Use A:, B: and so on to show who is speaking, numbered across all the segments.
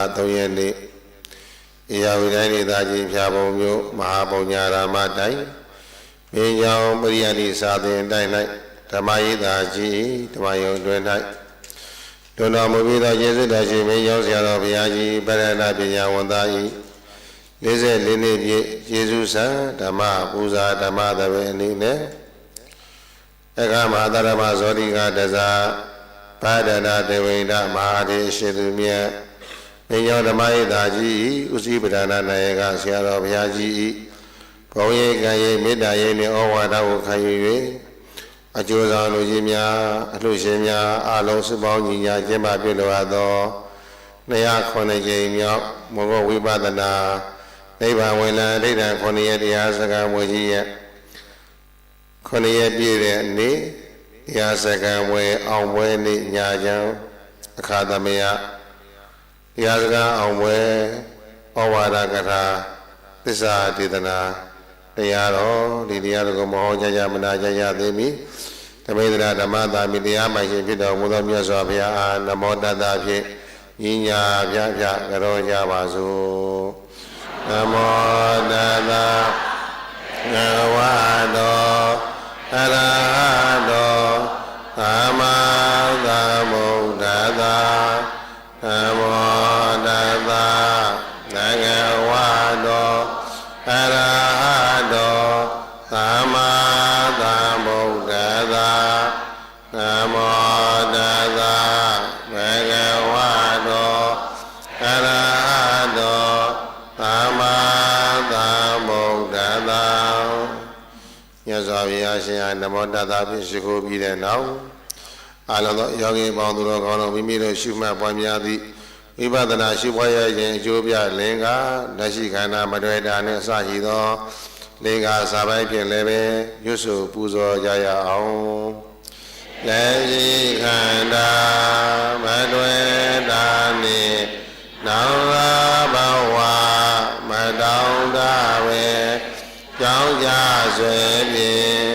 A: 3ရက်နေ့ဧရာဝတီတိုင်းဒေသကြီးဖြာပုံမြို့မဟာပုံညာရာမတိုင်းမင်းကြောင်ပရိယတိစာသင်တိုင်း၌ဓမ္မရေးသာကြီးဓမ္မယုံတွင်၌လွန်တော်မူပြီးသောယေရှုတော်ရှင်မင်းကြောင်ဆရာတော်ဘုရားကြီးပရဏပညာဝန်သား၏44နှစ်ပြည့်ယေရှုဆံဓမ္မပူဇာဓမ္မသဘင်အနေနဲ့အခါမဟာတရမဇောတိကတဇာဘာဒနာတေဝိန္ဒမဟာဒေရှိသူမြတ် မင်းကြောင်ဓမ္မရေးသာကြီးဥစည်းပဒနာနာယကဆရာတော်ဘုရားကြီး၏ဘုံရိပ်ကံရိပ်မေတ္တာရိပ်နှင့်ဩဝါဒကိုခံယူ၍အကျိုးဆောင်လူကြီးများအလှရှင်များအလုံးစုပေါင်းညီညာကျင်းပပြုလိုအပ်သော209ကြိမ်မြောက်မောဂဝိပဿနာနိဗ္ဗာန်ဝင်လံအဋ္ဌံ9ရက်တရားစကားမွေကြီးရဲ့9ရက်ပြည့်တဲ့နေ့တရားစကားမွေအောင်ပွဲနေ့ညာချမ်းအခါသမယ တရားစကားအောင်ပွဲဩဝါဒကထာသစ္စာဒေသနာတရားတော်ဒီတရားတော်ကိုမဟောကြားကြမနာကြရသေးမီဓမ္မေဒရာဓမ္မသာမိတရားမှရှင်ဖြစ်တော်မူသောမြတ်စွာဘုရားအားနမောတတ္တဖြင့်ညီညာပြပြကြောကြပါစို့နမောတတ္တငဝတောအရ အရဟတောသမ္မာသမ္ဗုဒ္ဓတ္တနမောတတ္တဘဂဝတောအရဟတောသမ္မာသမ္ဗုဒ္ဓတ္တမြတ်စွာဘုရားရှင်အားနမောတတ္တဖြင့်ရှိခိုးပြီးတဲ့နောက်အာလောသောယောဂီပေါင်းသူတော်ကောင်းတို့မိမိတို့ရှုမှတ်ပွားများသည့် ဝိပဿနာရှုပွားရခြင်းအကျိုးပြလင်္ကာလက်ရှိခန္ဓာမတွေ့တာနှင့်အစရှိသောလင်္ကာစာပိုင်းဖြင့်လည်းပဲရွတ်ဆိုပူဇော်ကြရအောင်လက်ရှိခန္ဓာမတွေ့တာနှင့်နောင်လာဘဝမတောင်းတပဲကြောင်းကြဆွေဖြင့်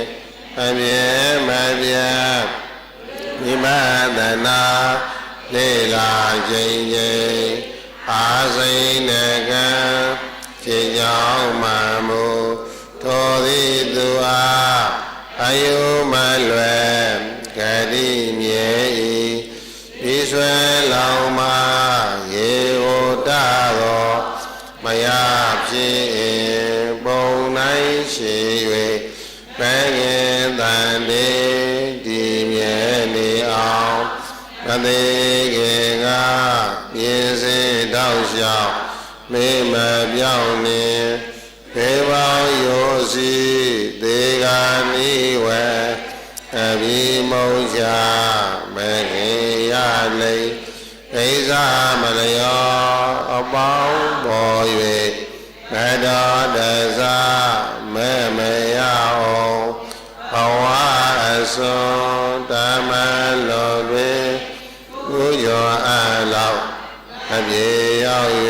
A: အမြဲမပြတ်မိမသနာ လေလာခြင်းခြင်းအာစိန်နကံခြေကြောင်းမှမူထိုသည်သူအားအယုမလွယ်ဂတိမြေဤဤဆွဲလောင်မရေဟောတသောမယဖြစ်ပုံနိုင်ရှိ၍ဘယ်ငင်တန်တေ သေးခင်ကပြင်းစင်တောက်လျှောက်မေမပြောင်းနေဘေဘောင်ယောစီသေဂာနိဝေအဘိမုံချမခေရလိအိဇာမလျောအပေါင်းပေါ်၍မတော်တဇာမဲမရအောင်ဘဝအစွန် အပြေရောက်၍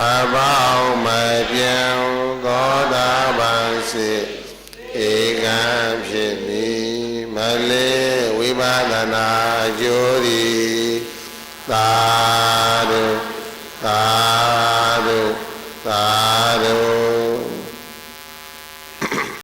A: အပေါင်းမပြောင်းသောတာပန်စေဧကံဖြစ်နေမလေးဝိပဿနာအကျိုးသည်သာဓုသာ